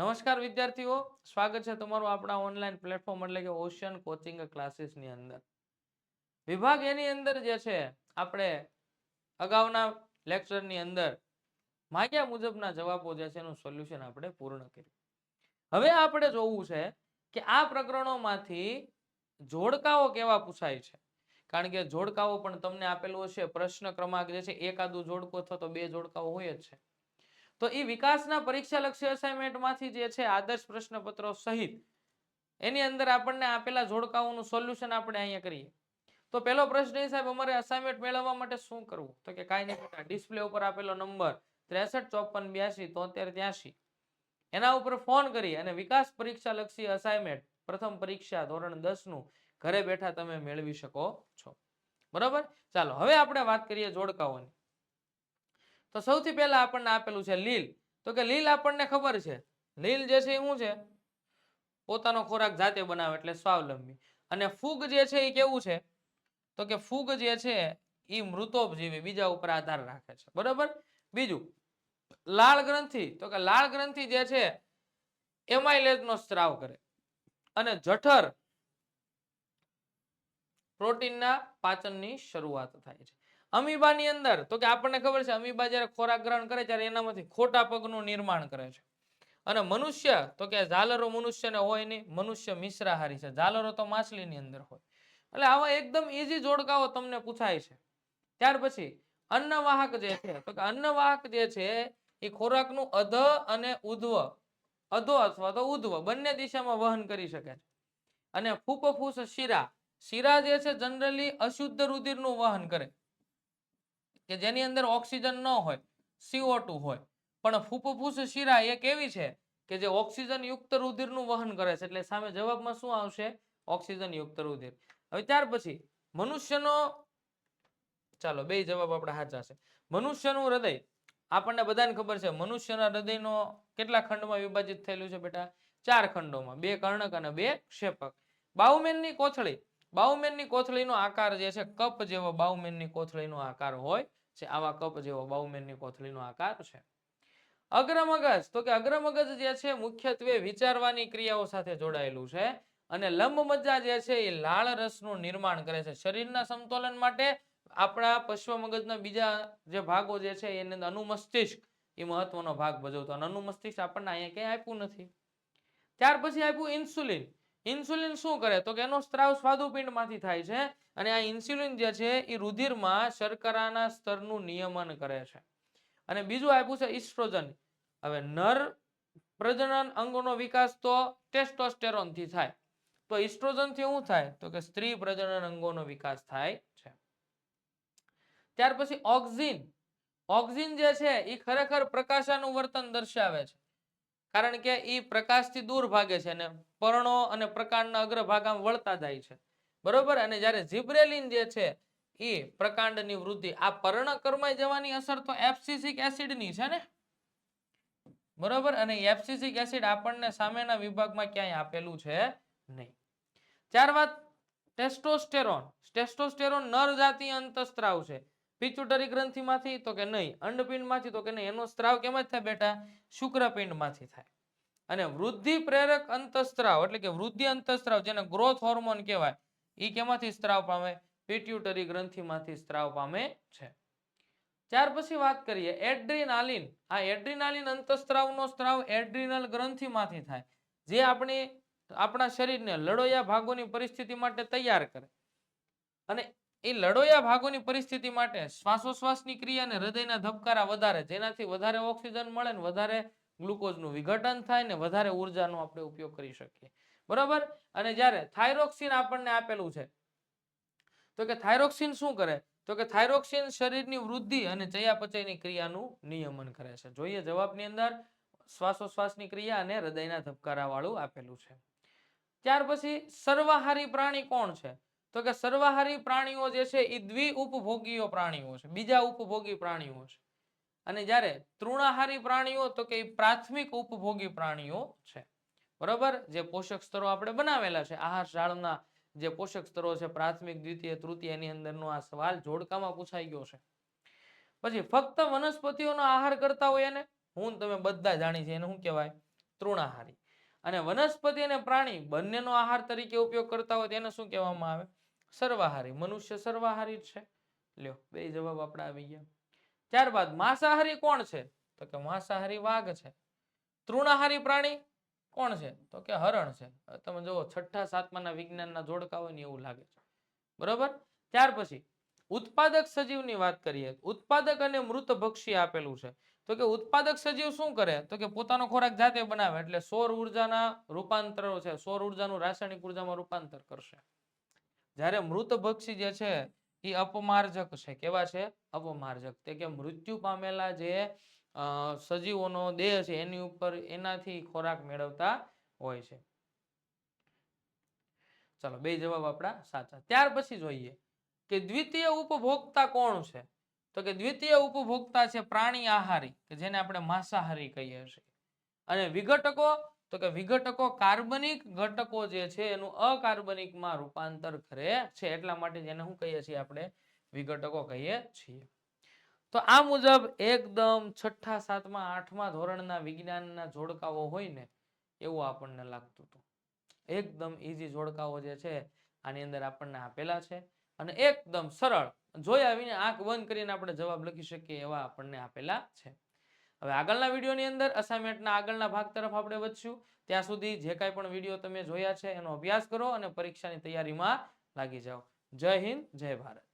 નમસ્કાર વિદ્યાર્થીઓ, સ્વાગત છે તમારું આપણા ઓનલાઈન પ્લેટફોર્મ એટલે કે ઓશિયન કોચિંગ ક્લાસીસની અંદર. વિભાગ એની અંદર જે છે, આપણે અગાઉના લેક્ચરની અંદર માગ્યા મુજબના જવાબો જે છે એનું સોલ્યુશન આપણે પૂર્ણ કર્યું. હવે આપણે જોવું છે કે આ પ્રકરણોમાંથી જોડકાઓ કેવા પૂછાય છે? કારણ કે જોડકાઓ પણ તમને આપેલું હશે, પ્રશ્ન ક્રમાંક જે છે એકાદું જોડકો અથવા તો બે જોડકાઓ હોય જ છે. તો એ વિકાસના પરીક્ષાલક્ષી અસાઇનમેન્ટમાંથી જે છે આદર્શ પ્રશ્નપત્રો સહિત, એની અંદર આપણને આપેલા જોડકાઓનું સોલ્યુશન આપણે અહીંયા કરીએ. તો પહેલો પ્રશ્ન એ સાહેબ, અમારે અસાઇનમેન્ટ મેળવવા માટે શું કરવું? તો કે, કાંઈ નહીં ડિસ્પ્લે ઉપર આપેલો નંબર ત્રેસઠ, ચોપન બ્યાસી તોતેર ત્યાસી એના ઉપર ફોન કરી અને વિકાસ પરીક્ષા લક્ષી અસાઇનમેન્ટ પ્રથમ પરીક્ષા ધોરણ દસનું ઘરે બેઠા તમે મેળવી શકો છો. બરાબર? ચાલો, હવે આપણે વાત કરીએ જોડકાઓની. તો સૌથી પહેલા આપણને આપેલું છે લીલ. તો કે લીલ આપણને ખબર છે? લીલ જે છે એ શું છે? પોતાનો ખોરાક જાતે બનાવે એટલે સ્વાવલંબી. અને ફૂગ જે છે એ કેવું છે? તો કે ફૂગ જે છે એ મૃતોપજીવી બીજા ઉપર આધાર રાખે છે. બરાબર? બીજું, લાળ ગ્રંથિ. તો કે લાળ ગ્રંથિ જે છે એમાઇલેજ નો સ્ત્રાવ કરે. અને જઠર પ્રોટીનના પાચનની શરૂઆત થાય છે. અમીબાની અંદર, તો કે આપણને ખબર છે, અમીબા જ્યારે ખોરાક ગ્રહણ કરે ત્યારે એનામાંથી ખોટા પગનું નિર્માણ કરે છે. અને મનુષ્ય, તો કે ઝાલરો મનુષ્યને હોય નહીં, મનુષ્ય મિશ્રાહારી છે. ઝાલરો તો માછલીની અંદર હોય. એટલે આવા એકદમ ઈઝી જોડકાઓ તમને પૂછાય છે. ત્યાર પછી, અન્નવાહક જે છે, તો કે અન્નવાહક જે છે, એ ખોરાકનું અધ અને ઉધ્વ, અધો અથવા તો ઉધ્વ, બંને દિશામાં વહન કરી શકે છે. અને ફૂપફૂસ શિરા શિરા જે છે જનરલી અશુદ્ધ રુધિરનું વહન કરે. કે જેની અંદર ઓક્સિજન ન હોય સીઓ હોય. પણ ફૂફૂસ શિરા એક એવી છે કે જે ઓક્સિજન યુક્ત રુધિરનું વહન કરે છે. એટલે સામે જવાબમાં શું આવશે? ઓક્સિજન યુક્ત રુધિર. હવે ત્યાર પછી મનુષ્યનો ચાલો બે જવાબ આપણા સાચા છે. મનુષ્યનું હૃદય, આપણને બધાને ખબર છે, મનુષ્યના હૃદયનો કેટલા ખંડમાં વિભાજિત થયેલું છે બેટા? ચાર ખંડોમાં, બે કર્ણક અને બે ક્ષેપક. બાઉમેનની કોથળી, બાઉમેનની કોથળીનો આકાર જે છે, કપ જેવો બાઉમેનની કોથળીનો આકાર હોય છે આવા કપ જેવો બાઉમેનની કોથળીનો આકાર છે. અગ્રમગજ, તો કે અગ્રમગજ જે છે મુખ્યત્વે વિચારવાની ક્રિયાઓ સાથે જોડાયેલું છે અને લંબ મજ્જા જે છે એ લાળ રસનું નિર્માણ કરે છે. શરીરના સમતોલન માટે આપણા પશ્વ મગજના બીજા જે ભાગો જે છે એની અંદર અનુમસ્તિષ્ક એ મહત્વનો ભાગ ભજવતો. અને અનુમસ્તિષ્ક આપણને અહીંયા ક્યાંય આપ્યું નથી. ત્યાર પછી આપ્યું ઇન્સ્યુલિન. ઇન્સ્યુલિન શું કરે? તો કે એનો સ્ત્રાવ સ્વાદુપિંડમાંથી થાય છે. અને આ ઇન્સ્યુલિન જે છે એ રુધિરમાં શર્કરાના સ્તરનું નિયમન કરે છે. અને બીજું આપ્યું છે ઇસ્ટ્રોજન. હવે નર પ્રજનન અંગોનો વિકાસ તો ટેસ્ટોસ્ટેરોનથી થાય. તો ઇસ્ટ્રોજનથી શું થાય? તો કે સ્ત્રી પ્રજનન અંગોનો વિકાસ થાય છે. ત્યાર પછી ઓક્સિન ઓક્સિન જે છે એ ખરેખર પ્રકાશાનું વર્તન દર્શાવે છે. કારણ કે એ પ્રકાશથી દૂર ભાગે છે અને પર્ણો અને પ્રકારના અગ્રભાગામાં વળતા જાય છે. બરોબર? અને જ્યારે જીબ્રેલિન જે છે એ પ્રકાંડની વૃદ્ધિ, આ પર્ણ કરમાઈ જવાની અસર તો એફસીસિક એસિડની છે ને? બરોબર? અને એફસીસિક એસિડ આપણને સામેના વિભાગમાં ક્યાંય આપેલું છે નહીં. ત્યારબાદ ટેસ્ટોસ્ટેરોન. ટેસ્ટોસ્ટેરોન નર જાતિ અંતસ્ત્રાવ છે. પિચુટરી ગ્રંથિમાંથી તો કે નહીં, અંડપિંડમાંથી તો કે નહીં, એનો સ્ત્રાવ કેમાંથી થાય બેટા? શુક્રપિંડમાંથી થાય. અને વૃદ્ધિ પ્રેરક અંતસ્ત્રાવ, એટલે કે વૃદ્ધિ અંતસ્ત્રાવ, જેને ગ્રોથ હોર્મોન કહેવાય એ કેમાંથી સ્ત્રાવ પામે? પિટ્યુટરી ગ્રંથિમાંથી સ્ત્રાવ પામે છે. ત્યાર પછી વાત કરીએ, એડ્રીનાલિન. આ એડ્રીનાલિન અંતસ્ત્રાવનો સ્ત્રાવ એડ્રીનલ ગ્રંથિમાંથી થાય. જે આપણે, આપણા શરીરને લડોયા ભાગોની પરિસ્થિતિ માટે તૈયાર કરે. અને એ લડોયા ભાગોની પરિસ્થિતિ માટે શ્વાસોશ્વાસની ક્રિયા અને હૃદયના ધબકારા વધારે, જેનાથી વધારે ઓક્સિજન મળે ને વધારે ગ્લુકોઝનું વિઘટન થાય ને વધારે ઉર્જાનો આપણે ઉપયોગ કરી શકીએ. બરોબર? અને જ્યારે થાઇરોક્સિન આપણને આપેલું છે, તો કે થાઇરોક્સિન શું કરે? તો કે થાઇરોક્સિન શરીરની વૃદ્ધિ અને ચયાપચયની ક્રિયાનું નિયમન કરે છે. જોઈએ જવાબની અંદર, શ્વાસોશ્વાસની ક્રિયા અને હૃદયના ધબકારાવાળું આપેલું છે. ત્યાર પછી સર્વાહારી પ્રાણી કોણ છે? તો કે સર્વાહારી પ્રાણીઓ જે છે એ દ્વિ ઉપભોગીઓ પ્રાણીઓ છે, બીજા ઉપભોગી પ્રાણીઓ છે. અને જ્યારે તૃણાહારી પ્રાણીઓ, તો કે પ્રાથમિક ઉપભોગી પ્રાણીઓ છે. બરોબર? જે પોષક સ્તરો આપણે બનાવેલા છે. આહાર શાળના જે પોષક સ્તરો છે, પ્રાથમિક, દ્વિતીય, તૃતીય, એની અંદરનો આ સવાલ જોડકામાં પૂછાઈ ગયો છે. પછી ફક્ત વનસ્પતિઓનો આહાર કરતા હોય એને? હું તમે બધા જાણી છે એને શું કહેવાય? તૃણાહારી. અને વનસ્પતિ અને પ્રાણી બંનેનો આહાર તરીકે ઉપયોગ કરતા હોય તેને શું કહેવામાં આવે? સર્વાહારી. મનુષ્ય સર્વાહારી છે. લ્યો, બે જવાબ આપણે આવી ગયા. ત્યારબાદ માંસાહારી કોણ છે? તો કે માંસાહારી વાઘ છે. તૃણાહારી પ્રાણી કોણ છે? તો કે હરણ છે. તમે જુઓ, છઠ્ઠા, સાતમાના વિજ્ઞાનના જોડકા હોય ને એવું લાગે છે. બરોબર? ત્યાર પછી, ઉત્પાદક સજીવની વાત કરીએ. ઉત્પાદક અને મૃત ભક્ષી આપેલું છે. તો કે ઉત્પાદક સજીવ શું કરે? તો કે પોતાનો ખોરાક જાતે બનાવે, એટલે સૌર ઉર્જાના રૂપાંતરો છે. સૌર ઉર્જાનું રાસાયણિક ઉર્જામાં રૂપાંતર કરશે. જ્યારે મૃત ભક્ષી જે છે એ અપમાર્જક છે. કેવા છે? અપમાર્જક. તે કે મૃત્યુ પામેલા જે સજીવોનો દેહ છે, એની ઉપર એનાથી ખોરાક મેળવતા હોય છે. ચલો, બે જવાબ આપણા સાચા. ત્યાર પછી જોઈએ કે દ્વિતીય ઉપભોક્તા કોણ છે? તો કે દ્વિતીય ઉપભોક્તા છે પ્રાણી આહારી, કે જેને આપણે માંસાહારી કહીએ છીએ. અને વિઘટકો? તો કે વિઘટકો કાર્બનિક ઘટકો જે છે, એનું અકાર્બનિકમાં રૂપાંતર કરે છે. એટલા માટે જેને શું કહીએ છીએ આપણે? વિઘટકો કહીએ છીએ. તો આ મુજબ એકદમ છઠ્ઠા, સાતમા, આઠમા ધોરણના વિજ્ઞાનના જોડકાઓ હોય ને એવું આપણને લાગતું હતું. એકદમ ઈઝી જોડકાઓ જે છે આની અંદર આપણને આપેલા છે અને એકદમ સરળ. જોયા આવીને આંખ બંધ કરીને આપણે જવાબ લખી શકીએ એવા આપણને આપેલા છે. હવે આગળના વિડીયોની અંદર અસાઇનમેન્ટના આગળના ભાગ તરફ આપણે વધશું. ત્યાં સુધી જે કાંઈ પણ વીડિયો તમે જોયા છે એનો અભ્યાસ કરો અને પરીક્ષાની તૈયારીમાં લાગી જાઓ. જય હિન્દ, જય ભારત.